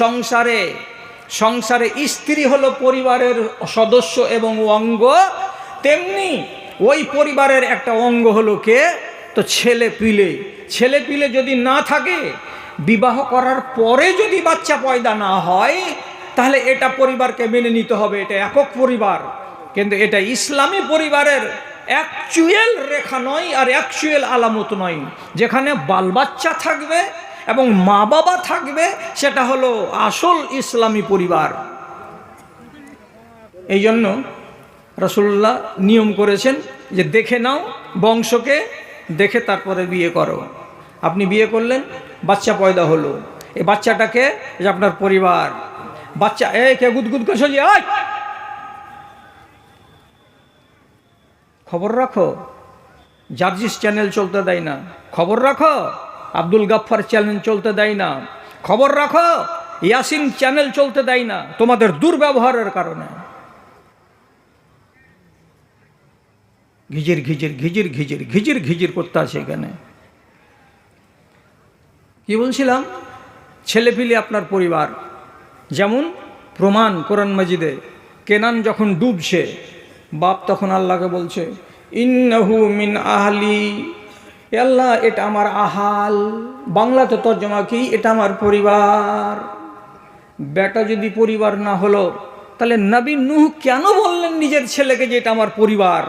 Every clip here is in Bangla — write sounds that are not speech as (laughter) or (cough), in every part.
সংসারে সংসারে স্ত্রী হলো পরিবারের সদস্য এবং অঙ্গ, তেমনি ওই পরিবারের একটা অঙ্গ হলো কে? তো ছেলে পিলে। ছেলে পিলে যদি না থাকে, বিবাহ করার পরে যদি বাচ্চা পয়দা না হয়, তাহলে এটা পরিবারকে মেনে নিতে হবে, এটা একক পরিবার। কিন্তু এটা ইসলামী পরিবারের অ্যাকচুয়াল রেখা নয় আর অ্যাকচুয়াল আলামত নয়। যেখানে বাল বাচ্চা থাকবে এবং মা বাবা থাকবে সেটা হলো আসল ইসলামী পরিবার। এই জন্য রসুল্লাহ নিয়ম করেছেন যে দেখে নাও বংশকে, দেখে তারপরে বিয়ে করো। আপনি বিয়ে করলেন, বাচ্চা পয়দা হলো। এই বাচ্চাটাকে যে আপনার পরিবার, বাচ্চা এ কে গুদগুদ করে সজিয়ে আয় খবর রাখো। জার্জিস চ্যানেল চলতে দেয় না। খবর রাখো। আব্দুল গাফফার চ্যানেল চলতে দেয় না। খবর রাখো, ইয়াসিন চ্যানেল চলতে দেয় না, তোমাদের দুর্ব্যবহারের কারণে। ঘিজির ঘিজির ঘিজির ঘিজির ঘিজির ঘিজির করতে আছে এখানে। কি বলছিলাম? ছেলেপিলে আপনার পরিবার। যেমন প্রমাণ কোরআন মাজিদে, কেনান যখন ডুবছে, বাপ তখন আল্লাহকে বলছে, ইন্নাহু মিন আহলি আল্লাহ, এটা আমার আহাল। বাংলাতে তর্জমা কি? এটা আমার পরিবার। বেটা যদি পরিবার না হলো, তাহলে নবী নুহ কেন বললেন নিজের ছেলেকে যে এটা আমার পরিবার?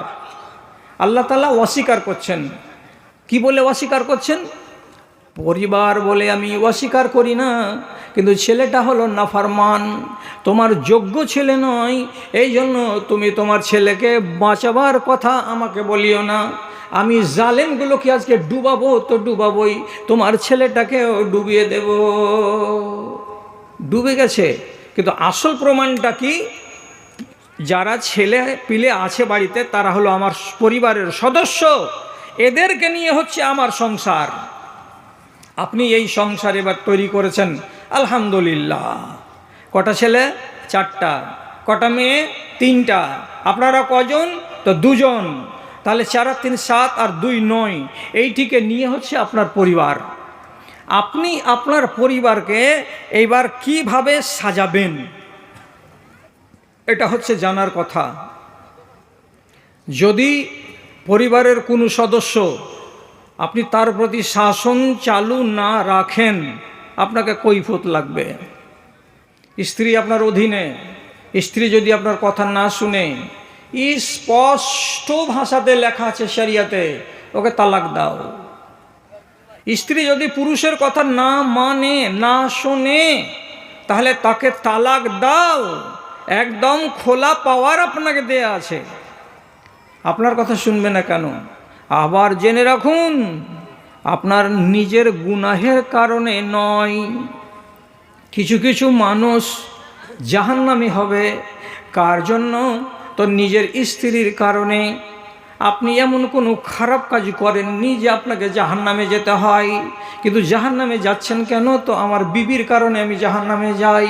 আল্লাহ তালা অস্বীকার করছেন। কি বলে অস্বীকার করছেন? পরিবার বলে আমি অস্বীকার করি না, কিন্তু ছেলেটা হলো নাফারমান। তোমার যোগ্য ছেলে নয় এই জন্য তুমি তোমার ছেলেকে বাঁচাবার কথা আমাকে বলিও না। আমি জালেমগুলোকে আজকে ডুবাবো, তো ডুবাবই। তোমার ছেলেটাকেও ডুবিয়ে দেব। ডুবে গেছে। কিন্তু আসল প্রমাণটা কি? যারা ছেলে পিলে আছে বাড়িতে, তারা হলো আমার পরিবারের সদস্য। এদেরকে নিয়ে হচ্ছে আমার সংসার। আপনি এই সংসার এবার তৈরি করেছেন। আলহামদুলিল্লাহ। কটা ছেলে? চারটা। কটা মেয়ে? তিনটা। আপনারা কজন? তো দুজন। তাহলে চার আর তিন, সাত আর দুই, নয়, এইটিকে নিয়ে হচ্ছে আপনার পরিবার। আপনি আপনার পরিবারকে এইবার কীভাবে সাজাবেন? এটা হচ্ছে জানার কথা। যদি পরিবারের কোনো সদস্য আপনি তার প্রতি শাসন চালু না রাখেন, আপনাকে কৈফত লাগবে। স্ত্রী আপনার অধীনে, স্ত্রী যদি আপনার কথা না শুনে স্পষ্ট ভাষাতে লেখা আছে শরিয়াতে, ওকে তালাক দাও। স্ত্রী যদি পুরুষের কথা না মানে না শোনে, তাহলে তাকে তালাক দাও। একদম খোলা পাওয়ার আপনাকে দেয়া আছে। আপনার কথা শুনবে না কেন? আবার জেনে রাখুন, আপনার নিজের গুনাহের কারণে নয়। কিছু কিছু মানুষ জাহান্নামি হবে। কার জন্য? তো নিজের স্ত্রীর কারণে আপনি এমন কোনো খারাপ কাজ করেননি যে আপনাকে জাহান্নামে যেতে হয়? কিন্তু জাহান্নামে যাচ্ছেন কেন? তো আমার বিবির কারণে আমি জাহান্নামে যাই।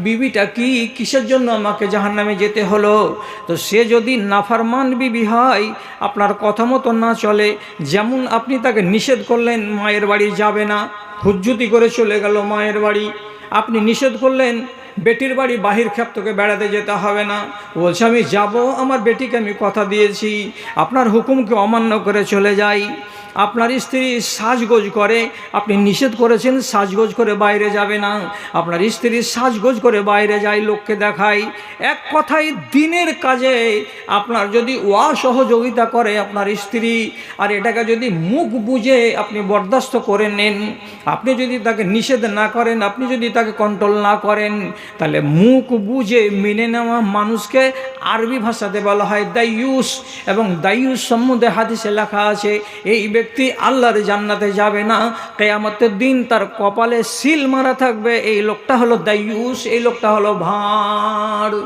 বিবিটা কি? কিসের জন্য আমাকে জাহান্নামে যেতে হলো? তো সে যদি নাফারমান বিবি হয়, আপনার কথা মতো না চলে, যেমন আপনি তাকে নিষেধ করলেন, মায়ের বাড়ি যাবে না, হুজ্জুতি করে চলে গেল মায়ের বাড়ি। আপনি নিষেধ করলেন বেটির বাড়ি বাহির ক্ষেত্রকে বেড়াতে যেতে হবে না। বলছে, আমি যাব। আমার বেটিকে আমি কথা দিয়েছি। আপনার হুকুমকে অমান্য করে চলে যাই। আপনার স্ত্রী সাজগোজ করে। আপনি নিষেধ করেছেন, সাজগোজ করে বাইরে যাবে না। আপনার স্ত্রী সাজগোজ করে বাইরে যায়, লোককে দেখায় এক কথায় দিনের কাজে আপনার যদি ওয়া সহযোগিতা করে আপনার স্ত্রী, আর এটাকে যদি মুখ বুঝে আপনি বরদাস্ত করে নেন, আপনি যদি তাকে নিষেধ না করেন, আপনি যদি তাকে কন্ট্রোল না করেন তাহলে মুখ বুঝে মেনে নেওয়া মানুষকে আরবি ভাষাতে বলা হয় দাইয়ুস এবং দাইয়ুস সম্বন্ধে হাদিসে লেখা আছে, এই ব্যক্তি আল্লাহর জান্নাতে যাবে না, কেয়ামতের দিন তার কপালে সিল মারা থাকবে, এই লোকটা হলো দাইয়ুস এই লোকটা হলো ভাঁড়।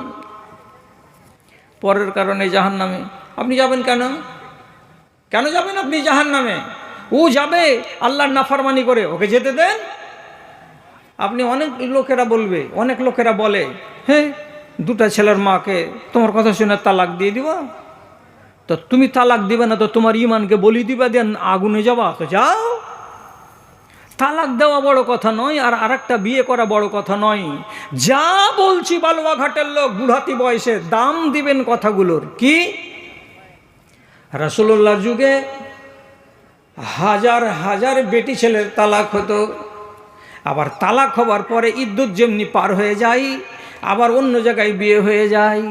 পরের কারণে জাহান নামে আপনি যাবেন কেন? কেন যাবেন আপনি জাহান নামে ও যাবে আল্লাহর নাফারমানি করে, ওকে যেতে দেন? আপনি অনেক লোকেরা বলবে, অনেক লোকেরা বলে হ্যাঁ দুটা ছেলের মাকে তোমার কথা শুনে তালাক দিয়ে দিবা? তো তুমি তালাক দিবে না, তো তোমার ইমানকে বলি দিবা, দেন আগুনে যাবা, তো যাও। তালাক দেওয়া বড় কথা নয়, আর আরেকটা বিয়ে করা বড় কথা নয়। যা বলছি বালুয়াঘাটের লোক, বুড়াতি বয়সে দাম দিবেন কথাগুলোর। কি? রাসুল্লাহর যুগে হাজার হাজার বেটি ছেলের তালাক হতো। আবার তালাক হবার পরে ইদ্যুৎ যেমনি পার হয়ে যায় আবার অন্য জায়গায় বিয়ে হয়ে যায়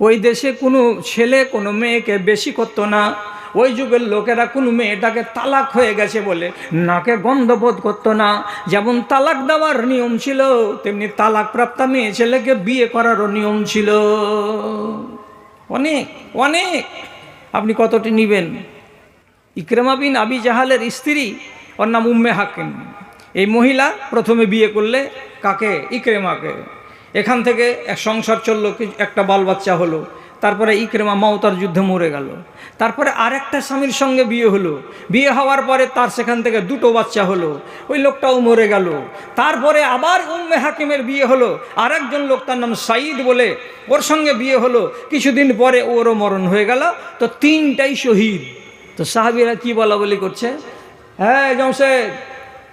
ওই দেশে কোনো ছেলে, কোনো মেয়েকে বেশি করতো না। ওই যুগের লোকেরা কোনো মেয়েটাকে তালাক হয়ে গেছে বলে নাকে গন্ধবোধ করতো না। যেমন তালাক দেওয়ার নিয়ম ছিল, তেমনি তালাক প্রাপ্তা মেয়ে ছেলেকে বিয়ে করারও নিয়ম ছিল। অনেক অনেক। আপনি কতটি নিবেন? ইকরেমা বিন আবি জাহালের স্ত্রী, ওর নাম উম্মে হাকিম। এই মহিলা প্রথমে বিয়ে করলে কাকে? ইকরেমাকে। এখান থেকে এক সংসার চলল একটা বাল বাচ্চা হলো। তারপরে ইকরেমা মাওতার যুদ্ধে মরে গেল। তারপরে আরেকটা স্বামীর সঙ্গে বিয়ে হলো। বিয়ে হওয়ার পরে তার সেখান থেকে দুটো বাচ্চা হলো। ওই লোকটাও মরে গেল। তারপরে আবার উম্মে হাকিমের বিয়ে হলো। আরেকজন লোক তার নাম সাঈদ বলে ওর সঙ্গে বিয়ে হলো। কিছুদিন পরে ওরও মরণ হয়ে গেল। তো তিনটাই শহীদ। তো সাহাবিরা কি বলা বলি করছে? হ্যাঁ জমশেদ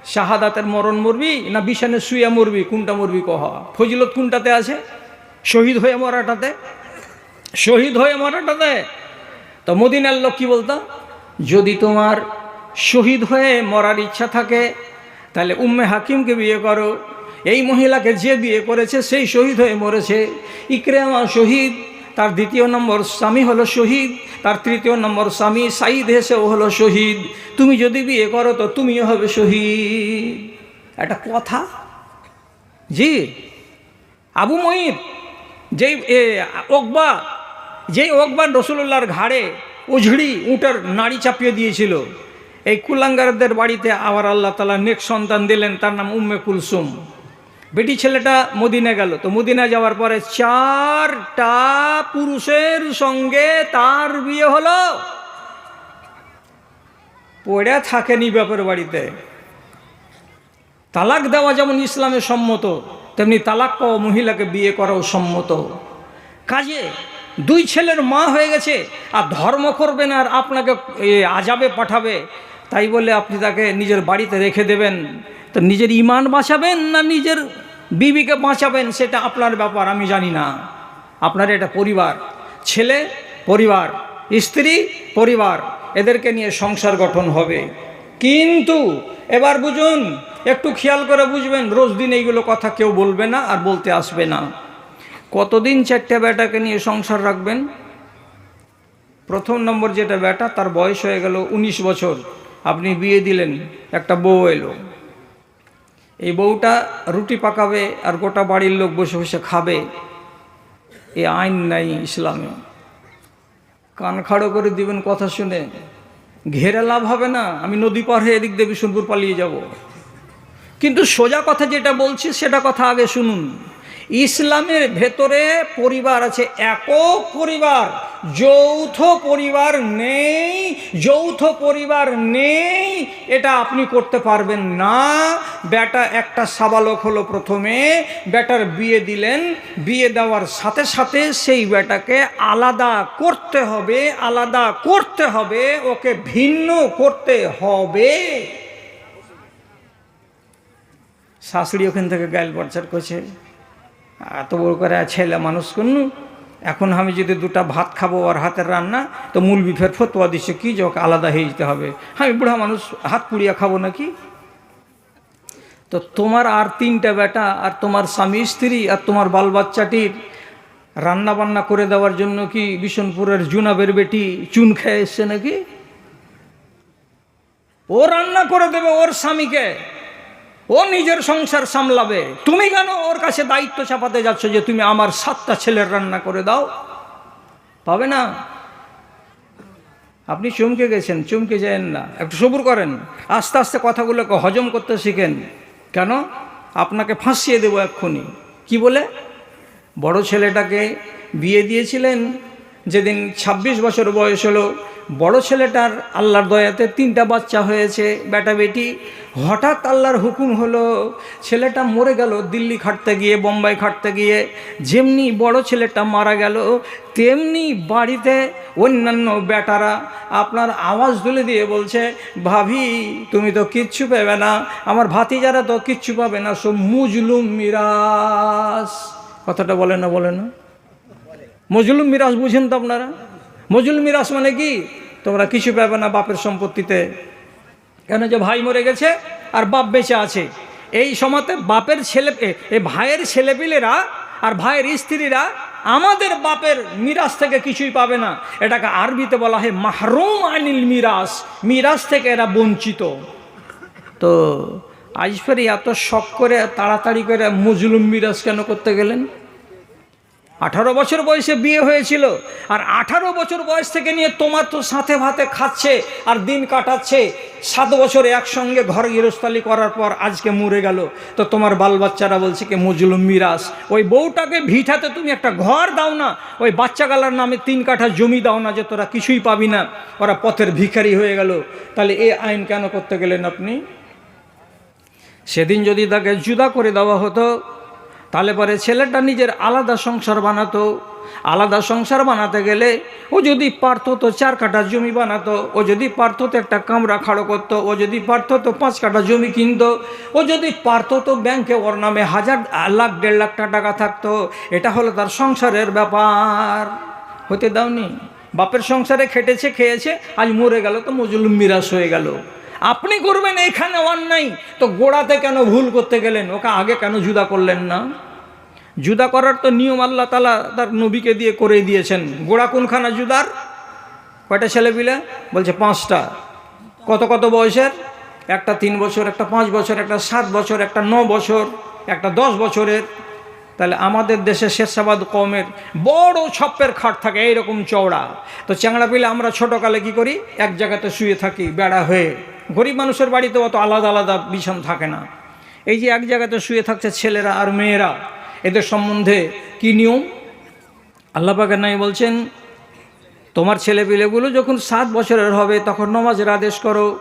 শাহাদাতের মরণ মরবি না বিছানে শুয়া মরবি? কোনটা মরবি কহ? ফজিলত কোনটাতে আছে? শহীদ হয়ে মরাটাতে? শহীদ হয়ে মরাটাতে? তো মদিনার লোক কী বলতো? যদি তোমার শহীদ হয়ে মরার ইচ্ছা থাকে, তাহলে উম্মে হাকিমকে বিয়ে করো। এই মহিলাকে যে বিয়ে করেছে, সেই শহীদ হয়ে মরেছে। ইকরেমা শহীদ তার দ্বিতীয় নম্বর স্বামী হলো শহীদ, তার তৃতীয় নম্বর স্বামী সাইদ হেসেও হলো শহীদ। তুমি যদি বিয়ে করো তো তুমিও হবে শহীদ। একটা কথা? জি, আবু মহিদ যেই ওকবা যেই ওকবা রসুল্লাহর ঘাড়ে উঝড়ি উঁটার নাড়ি চাপিয়ে দিয়েছিল, এই কুলাঙ্গারদের বাড়িতে আবার আল্লাহ তালা নেক সন্তান দিলেন, তার নাম উম্মে কুলসুম। বেটি ছেলেটা মদিনা গেল। তো মদিনা যাওয়ার পরে চারটা পুরুষের সঙ্গে তার বিয়ে হলো। পড়ে থাকেনি ব্যাপার বাড়িতে। তালাক দেওয়া যেমন ইসলামে সম্মত, তেমনি তালাক পাওয়া মহিলাকে বিয়ে করাও সম্মত। কাজে দুই ছেলের মা হয়ে গেছে, আর ধর্ম করবেন আর আপনাকে আজাবে পাঠাবে। তাই বলে আপনি তাকে নিজের বাড়িতে রেখে দেবেন। তো নিজের ইমান বাঁচাবেন না নিজের বিবিকে বাঁচাবেন, সেটা আপনার ব্যাপার, আমি জানি না। আপনার এটা পরিবার, ছেলে, পরিবার, স্ত্রী, পরিবার, এদেরকে নিয়ে সংসার গঠন হবে। কিন্তু এবার বুঝুন, একটু খেয়াল করে বুঝবেন, রোজ দিন এইগুলো কথা কেউ বলবে না আর বলতে আসবে না। কতদিন চারটে বেটাকে নিয়ে সংসার রাখবেন? প্রথম নম্বর যেটা বেটা, তার বয়স হয়ে গেল ১৯ বছর। আপনি বিয়ে দিলেন, একটা বউ এলো। এই বউটা রুটি পাকাবে আর গোটা বাড়ির লোক বসে বসে খাবে, এ আইন নাই ইসলামে। কান খাড়ো করে দিবেন কথা শুনে, ঘেরে লাভ হবে না, আমি নদী পার হয়ে এদিক দিয়ে বিষ্ণুপুর পালিয়ে যাব। কিন্তু সোজা কথা যেটা বলছি, সেটা কথা আগে শুনুন। ইসলামের ভেতরে পরিবার আছে, একক পরিবার। যৌথ পরিবার নেই, যৌথ পরিবার নেই, এটা আপনি করতে পারবেন না। বেটা একটা সাবালক হলো প্রথমে, বেটার বিয়ে দিলেন, বিয়ে দেওয়ার সাথে সাথে সেই বেটাকে আলাদা করতে হবে, আলাদা করতে হবে, ওকে ভিন্ন করতে হবে। শাশুড়ি ওখান থেকে গাইল বাচ্চার করছে। এত বড় করে ছেলে মানুষ করনু? এখন আমি যদি দুটা ভাত খাব আর হাতের রান্না, তো মূল বিফের ফতোয়া দিচ্ছে কি যে ওকে আলাদা হয়ে যেতে হবে? আমি বুড়া মানুষ, হাত পুড়িয়া খাব নাকি? তো তোমার আর তিনটা বেটা, আর তোমার স্বামী স্ত্রী, আর তোমার বাল বাচ্চাটির রান্না বান্না করে দেওয়ার জন্য কি বিশনপুরের জুনাবের বেটি চুন খেয়ে এসছে নাকি? ও রান্না করে দেবে ওর স্বামীকে। ও নিজের সংসার সামলাবে। তুমি কেন ওর কাছে দায়িত্ব চাপাতে যাচ্ছ যে তুমি আমার সাতটা ছেলের রান্না করে দাও? পাবে না? আপনি চমকে গেছেন, চমকে যায়েন না। একটু সবুর করেন। আস্তে আস্তে কথাগুলোকে হজম করতে শিখেন। কেন? আপনাকে ফাঁসিয়ে দেবো এক্ষুনি। কি বলে? বড় ছেলেটাকে বিয়ে দিয়েছিলেন যেদিন ২৬ বছর বয়স হলো, বড় ছেলেটার আল্লাহর দয়াতে তিনটা বাচ্চা হয়েছে। বেটা বেটি, হঠাৎ আল্লাহর হুকুম হলো, ছেলেটা মরে গেল, দিল্লি খাটতে গিয়ে, বোম্বাই খাটতে গিয়ে, যেমনি বড় ছেলেটা মারা গেল, তেমনি বাড়িতে অন্যান্য বেটারা আপনার আওয়াজ তুলে দিয়ে বলছে, ভাবি, তুমি তো কিচ্ছু পাবে না, আমার ভাতিজারা তো কিচ্ছু পাবে না সব মুজলুম মিরাস কথাটা বলে না বলে না। মজলুম মিরাজ বুঝেন তো আপনারা? মজলুম মিরাজ মানে কি? তোমরা কিছু পাবে না বাপের সম্পত্তিতে। কেন যে ভাই মরে গেছে আর বাপ বেঁচে আছে। এই সময়তে বাপের ছেলে, এ- এ ভাইয়ের ছেলেপিলেরা আর ভাইয়ের স্ত্রীরা আমাদের বাপের মিরাজ থেকে কিছুই পাবে না। এটাকে আরবিতে বলা হয় মাহরুম আনিল মিরাজ। মিরাজ থেকে এরা বঞ্চিত। তো আজ ফের এত শখ করে, তাড়াতাড়ি করে মজলুম মিরাজ কেন করতে গেলেন? আঠারো বছর বয়সে বিয়ে হয়েছিল, আর আঠারো বছর বয়স থেকে নিয়ে তোমার তো সাথে ভাতে খাচ্ছে আর দিন কাটাচ্ছে। সাত বছর একসঙ্গে ঘর গৃহস্থালি করার পর আজকে মরে গেল। তো তোমার বাল বাচ্চারা বলছে কি, মজলুম মিরাজ, ওই বউটাকে ভিঠাতে তুমি একটা ঘর দাও না, ওই বাচ্চা গালার নামে তিন কাঠা জমি দাও না যে তোরা কিছুই পাবি না। ওরা পথের ভিখারি হয়ে গেল। তাহলে এ আইন কেন করতে গেলেন আপনি? সেদিন যদি তাকে জুদা করে দেওয়া হতো তাহলে পরে ছেলেটা নিজের আলাদা সংসার বানাতো। আলাদা সংসার বানাতে গেলে ও যদি পারতো তো চার কাঠা জমি বানাতো, ও যদি পারতো তো একটা কামরা খাড়ো করতো, ও যদি পারতো তো পাঁচ কাঠা জমি কিনতো, ও যদি পারতো তো ব্যাংকে ওর নামে হাজার লাখ, দেড় লাখ টাকা থাকতো। এটা হলো তার সংসারের ব্যাপার। হতে দাওনি? বাপের সংসারে খেটেছে, খেয়েছে, আজ মরে গেল তো মজলুম মিরাস হয়ে গেল। আপনি করবেন এখানে অন্যায়। তো গোড়াতে কেন ভুল করতে গেলেন? ওকে আগে কেন জুদা করলেন না? জুদা করার তো নিয়ম আল্লাহ তালা তার নবীকে দিয়ে করে দিয়েছেন। গোড়া কোনখানা জুদার? কয়টা ছেলে পিলে বলছে পাঁচটা। কত কত বয়সের? একটা তিন বছর, একটা পাঁচ বছর, একটা সাত বছর, একটা ন বছর, একটা দশ বছরের। তাহলে আমাদের দেশে শেরশাবাদ কমের বড় ছপ্পের খাট থাকে, এইরকম চওড়া। তো চ্যাংড়া পিলে আমরা ছোটোকালে কি করি? এক জায়গাতে শুয়ে থাকি, বেড়া হয়ে। গরিব মানুষের বাড়িতে অত আলাদা আলাদা বিছান থাকে না। এই যে এক জায়গাতে শুয়ে থাকছে ছেলেরা আর মেয়েরা, এদের সম্বন্ধে কি নিয়ম? আল্লাহ পাকের নাই বলছেন, তোমার ছেলেপিলেগুলো যখন সাত বছরের হবে, তখন নমাজের আদেশ করো।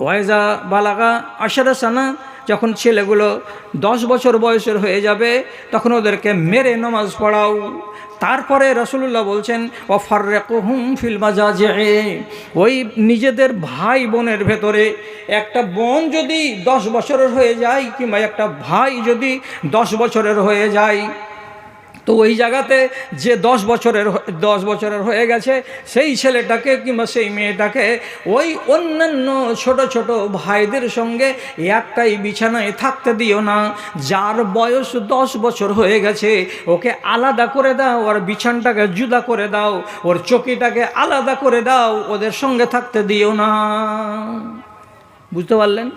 ওয়েজা বালাগা আশারা সানা, যখন ছেলেগুলো দশ বছর বয়সের হয়ে যাবে, তখন ওদেরকে মেরে নমাজ পড়াও। তারপরে রসুল্লাহ বলছেন হুম ফিল যে ওই নিজেদের ভাই বোনের ভেতরে একটা বোন যদি দশ বছরের হয়ে যায় কিংবা একটা ভাই যদি দশ বছরের হয়ে যায় তো ওই জায়গাতে যে দশ বছরের দশ বছরের হয়ে গেছে, সেই ছেলেটাকে কিংবা সেই মেয়েটাকে ওই অন্যান্য ছোট ছোট ভাইদের সঙ্গে একটাই বিছানায় থাকতে দিও না। যার বয়স দশ বছর হয়ে গেছে, ওকে আলাদা করে দাও আর বিছানটাকে জুদা করে দাও, ওর চকিটাকে আলাদা করে দাও, ওদের সঙ্গে থাকতে দিও না। বুঝতে পারলেন?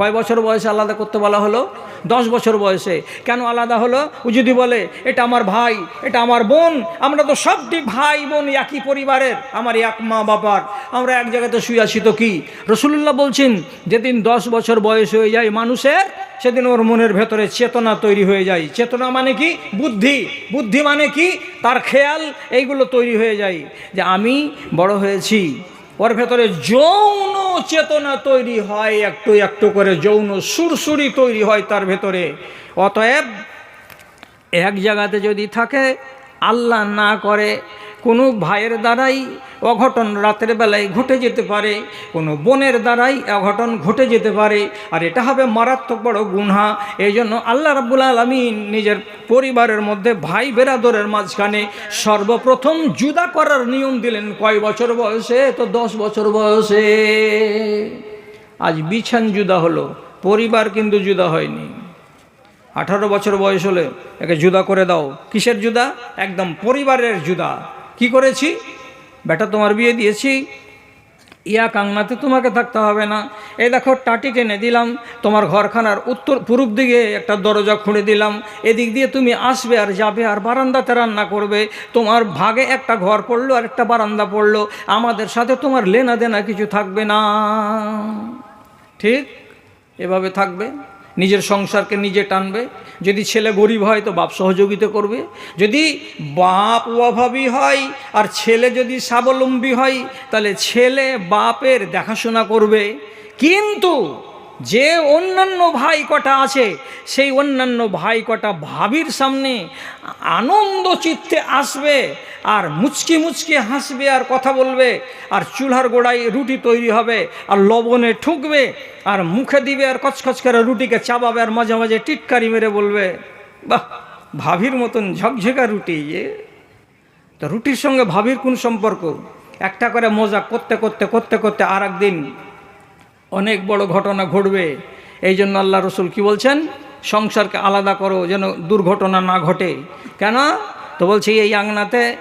কয় বছর বয়সে আলাদা করতে বলা হলো? দশ বছর বয়সে। কেন আলাদা হলো? ও যদি বলে, এটা আমার ভাই, এটা আমার বোন, আমরা তো সবটি ভাই বোন একই পরিবারের, আমার এক মা বাবার, আমরা এক জায়গাতে শুয়ে আছি তো কি? রসুল্লাহ বলছেন, যেদিন দশ বছর বয়স হয়ে যায় মানুষের, সেদিন ওর মনের ভেতরে চেতনা তৈরি হয়ে যায়। চেতনা মানে কি? বুদ্ধি। বুদ্ধি মানে কি? তার খেয়াল, এইগুলো তৈরি হয়ে যায়। যে আমি বড় হয়েছি ওর ভেতরে যৌন চেতনা তৈরি হয়, একটু একটু করে যৌন সুরসুরি তৈরি হয় তার ভেতরে। অতএব এক জায়গাতে যদি থাকে, আল্লাহ না করে কোনো ভাইয়ের দ্বারাই অঘটন রাতের বেলায় ঘটে যেতে পারে, কোনো বোনের দ্বারাই অঘটন ঘটে যেতে পারে, আর এটা হবে মারাত্মক বড় গুনহা। এই জন্য আল্লাহ রাবুল আলমিন নিজের পরিবারের মধ্যে ভাই বেরাদরের মাঝখানে সর্বপ্রথম জুদা করার নিয়ম দিলেন। কয় বছর বয়সে? তো দশ বছর বয়সে। আজ বিছান জুদা হলো, পরিবার কিন্তু জুদা হয়নি। আঠারো বছর বয়স হলে একে জুদা করে দাও। কিসের জুদা? একদম পরিবারের জুদা। কি করেছি? বেটা, তোমার বিয়ে দিয়েছি। ইয়া কাংনাতে তোমাকে থাকতে হবে না। এই দেখো, টাটি টেনে দিলাম, তোমার ঘরখানার উত্তর পূর্ব দিকে একটা দরজা খুঁড়ে দিলাম। এদিক দিয়ে তুমি আসবে আর যাবে আর বারান্দাতে রান্না করবে। তোমার ভাগে একটা ঘর পড়ল আর একটা বারান্দা পড়ল। আমাদের সাথে তোমার লেনা দেনা কিছু থাকবে না। ঠিক? এভাবে থাকবে। নিজের সংসারকে নিজে টানবে। যদি ছেলে গরিব হয় তো বাপ সহযোগিতা করবে। যদি বাপ অভাবী হয় আর ছেলে যদি স্বাবলম্বী হয়, তাহলে ছেলে বাপের দেখাশোনা করবে। কিন্তু যে অন্যান্য ভাই কটা আছে, সেই অন্যান্য ভাই কটা ভাবির সামনে আনন্দ চিত্তে আসবে আর মুচকি মুচকি হাসবে আর কথা বলবে আর চুলার গোড়ায় রুটি তৈরি হবে আর লবণে ঠুকবে আর মুখে দিবে আর কচকচ করে রুটিকে চাবাবে আর মাঝে মাঝে টিটকারি মেরে বলবে, বাহ, ভাবির মতন ঝকঝকা রুটি এ। তো রুটির সঙ্গে ভাবির কোন সম্পর্ক? একটা করে মজা করতে করতে করতে করতে আর একদিন অনেক বড় ঘটনা ঘটবে। এই জন্য আল্লাহ রসুল কি বলছেন? সংসারকে আলাদা করো যেন দুর্ঘটনা না ঘটে। কেন? তো বলছি, এই আংনাতে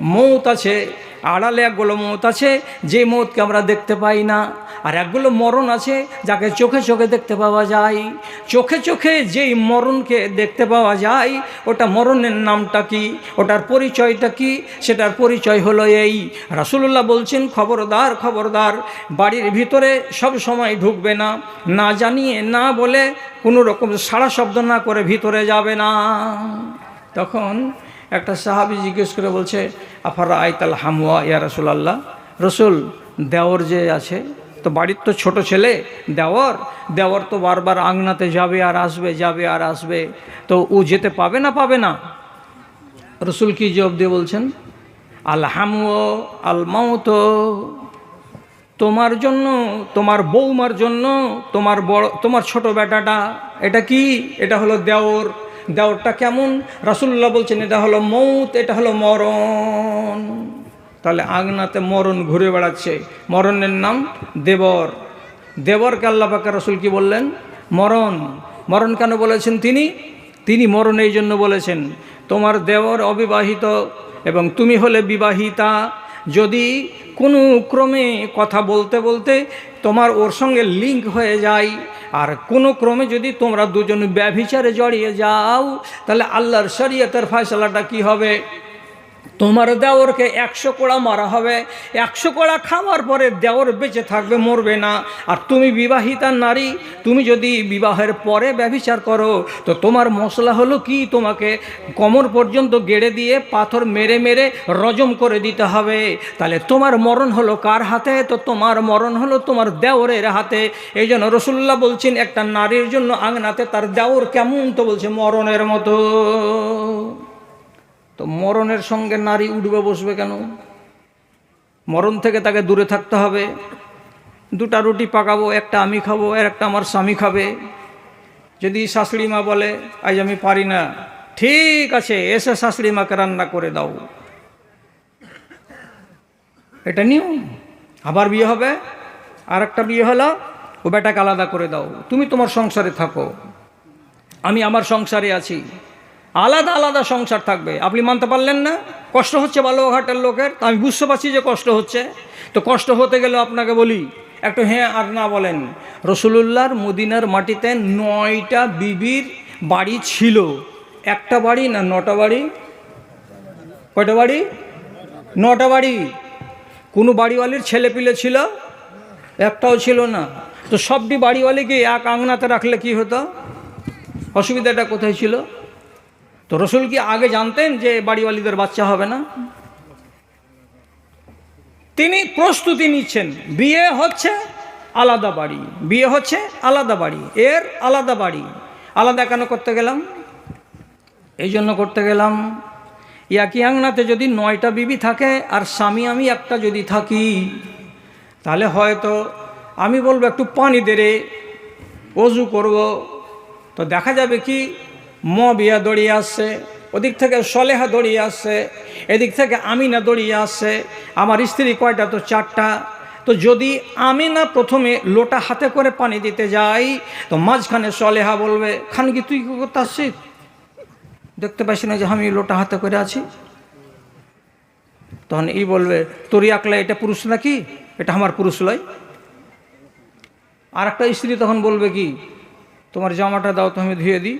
মৌত আছে, আড়ালে একগুলো মৌত আছে, যে মৌতকে আমরা দেখতে পাই না। আর একগুলো মরণ আছে যাকে চোখে চোখে দেখতে পাওয়া যায়। চোখে চোখে যেই মরণকে দেখতে পাওয়া যায়, ওটা মরণের নামটা কি? ওটার পরিচয়টা কি? সেটার পরিচয় হলো এই। রাসুল্লাহ বলছেন, খবরদার খবরদার, বাড়ির ভিতরে সব সময় ঢুকবে না। না জানিয়ে, না বলে কোনো রকম সাড়া শব্দ না করে ভিতরে যাবে না। তখন একটা সাহাবি জিজ্ঞেস করে বলছে আফারা আইতাল হামুয়া ইয়া রসুল আল্লাহ রসুল, দেওর যে আছে তো বাড়ির তো ছোট ছেলে দেওর দেওয়ার তো বারবার আংনাতে যাবে আর আসবে, যাবে আর আসবে। তো ও যেতে পাবে না পাবে না? রসুল কি জবাব দিয়ে বলছেন? আলহামু আল মাউত। তোমার জন্য, তোমার বৌমার জন্য, তোমার বড়, তোমার ছোট বেটাটা, এটা কি? এটা হলো দেওর। দেওরটা কেমন? রাসুল্লাহ বলছেন, এটা হলো মৌত, এটা হলো মরণ। তাহলে আগনাতে মরণ ঘুরে বেড়াচ্ছে। মরণের নাম দেবর। দেবরকে আল্লাহ পাকে রসুল কি বললেন? মরণ। মরণ কেন বলেছেন তিনি? তিনি মরণ এই জন্য বলেছেন, তোমার দেবর অবিবাহিত এবং তুমি হলে বিবাহিতা। যদি কোনো ক্রমে কথা বলতে বলতে তোমার ওর সঙ্গে লিঙ্ক হয়ে যায়, আর কোনো ক্রমে যদি তোমরা দুজন ব্যভিচারে জড়িয়ে যাও, তাহলে আল্লাহর শরীয়তের ফয়সলাটা কি হবে? তোমার দেওরকে একশো কোড়া মারা হবে। একশো কোড়া খাওয়ার পরে দেওর বেঁচে থাকবে, মরবে না। আর তুমি বিবাহিতা নারী, তুমি যদি বিবাহের পরে ব্যভিচার করো, তো তোমার মশলা হলো কি? তোমাকে কোমর পর্যন্ত গেড়ে দিয়ে পাথর মেরে মেরে রজম করে দিতে হবে। তাহলে তোমার মরণ হলো কার হাতে? তো তোমার মরণ হলো তোমার দেওরের হাতে। এই জন্য রসুল্লাহ বলছেন, একটা নারীর জন্য আংনাতে তার দেওর কেমন? তো বলছে, মরণের মতো। তো মরণের সঙ্গে নারী উঠবে, বসবে কেন? মরণ থেকে তাকে দূরে থাকতে হবে। দুটা রুটি পাকাবো, একটা আমি খাব, আর একটা আমার স্বামী খাবে। যদি শাশুড়ি মা বলে, আজ আমি পারি না। ঠিক আছে, এসে শাশুড়ি মাকে রান্না করে দাও। এটা নিয়ম। আবার বিয়ে হবে আর একটা বিয়ে হলো, ও বেটাকে আলাদা করে দাও। তুমি তোমার সংসারে থাকো। আমি আমার সংসারে আছি। আলাদা আলাদা সংসার থাকবে। আপনি মানতে পারলেন না? কষ্ট হচ্ছে বালুঘাটের লোকের, তো আমি বুঝতে পারছি যে কষ্ট হচ্ছে। তো কষ্ট হতে গেলে আপনাকে বলি, একটু হ্যাঁ আর না বলেন। রসুলুল্লাহর মদিনার মাটিতে নয়টা বিবির বাড়ি ছিল। একটা বাড়ি না নটা বাড়ি? কয়টা বাড়ি? নটা বাড়ি। কোনো বাড়িওয়ালির ছেলে পিলে ছিল? একটাও ছিল না। তো সবটি বাড়িওয়ালিকে এক আংনাতে রাখলে কি হতো? অসুবিধাটা কোথায় ছিল? তো রসুল কি আগে জানতেন যে বাড়িওয়ালিদের বাচ্চা হবে না? তিনি প্রস্তুতি নিচ্ছেন, বিয়ে হচ্ছে আলাদা বাড়ি, বিয়ে হচ্ছে আলাদা বাড়ি, এর আলাদা বাড়ি। আলাদা কেন করতে গেলাম? এই জন্য করতে গেলাম। ইয়াকি আংনাতে যদি নয়টা বিবি থাকে আর স্বামী আমি একটা যদি থাকি, তাহলে হয়তো আমি বলব একটু পানি দেরে অজু করব। তো দেখা যাবে কি ম বিয়া দড়িয়ে আসছে ওদিক থেকে সলেহা দড়িয়ে আসছে এদিক থেকে আমিনা দড়িয়ে আসছে আমার স্ত্রী কয়টা? তো চারটা। তো যদি আমি না প্রথমে লোটা হাতে করে পানি দিতে যাই, তো মাঝখানে সলেহা বলবে, খান কি তুই কি করতে আসছিস দেখতে পাইছি না যে আমি লোটা হাতে করে আছি। তখন ই বলবে, তোরই আকলা এটা পুরুষ নাকি? এটা আমার পুরুষ লয় আর একটা স্ত্রী তখন বলবে কি, তোমার জামাটা দাও, তো আমি ধুয়ে দিই।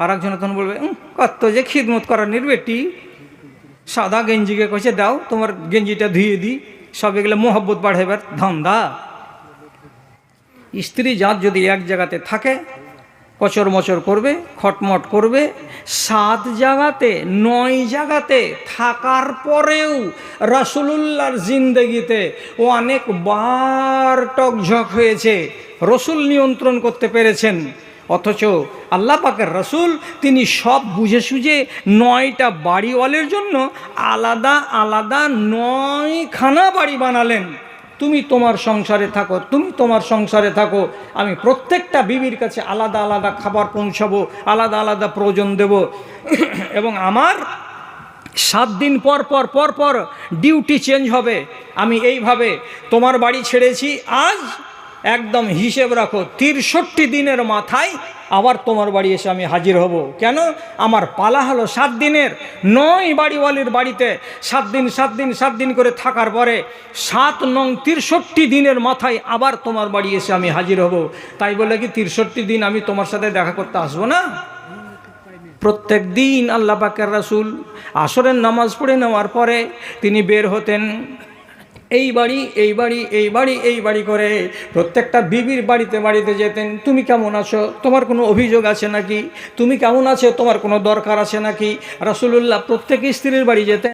আর একজন তখন বলবে "উম, কত যে খিদমত করার নির্বেটি। সাদা গেঞ্জিকে কইছে দাও তোমার গেঞ্জিটা ধুয়ে দিই সব এগুলো মোহব্বত বাড়াইবার ধান্দা। স্ত্রী জাত যদি এক জায়গাতে থাকে কচর মচর করবে খটমট করবে সাত জায়গাতে নয় জায়গাতে থাকার পরেও রাসুলুল্লাহর জিন্দগিতে ও অনেকবার টকঝক হয়েছে। রসুল নিয়ন্ত্রণ করতে পেরেছেন। অথচ আল্লাহ পাকের রসুল তিনি সব বুঝে সুঝে নয়টা বাড়িওয়ালের জন্য আলাদা আলাদা নয়খানা বাড়ি বানালেন। তুমি তোমার সংসারে থাকো, তুমি তোমার সংসারে থাকো, আমি প্রত্যেকটা বিবির কাছে আলাদা আলাদা খাবার পৌঁছাবো, আলাদা আলাদা প্রয়োজন দেব। (coughs) এবং আমার সাত দিন পর পর পর পর ডিউটি চেঞ্জ হবে। আমি এইভাবে তোমার বাড়ি ছেড়েছি, আজ একদম হিসেব রাখো, তিরষট্টি দিনের মাথায় আবার তোমার বাড়ি এসে আমি হাজির হব। কেন? আমার পালা হলো সাত দিনের। নয় বাড়িওয়ালির বাড়িতে সাত দিন সাত দিন সাত দিন করে থাকার পরে সাত নং তিরষট্টি দিনের মাথায় আবার তোমার বাড়ি এসে আমি হাজির হব। তাই বলে কি তিরষট্টি দিন আমি তোমার সাথে দেখা করতে আসব না? প্রত্যেক দিন আল্লাহ পাকের রাসুল আসরের নামাজ পড়ে নেওয়ার পরে তিনি বের হতেন। এই বাড়ি এই বাড়ি এই বাড়ি এই বাড়ি করে প্রত্যেকটা বিবির বাড়িতে বাড়িতে যেতেন। তুমি কেমন আছো? তোমার কোনো অভিযোগ আছে নাকি? তুমি কেমন আছো? তোমার কোনো দরকার আছে নাকি? রাসুলুল্লাহ প্রত্যেক স্ত্রীর বাড়ি যেতেন।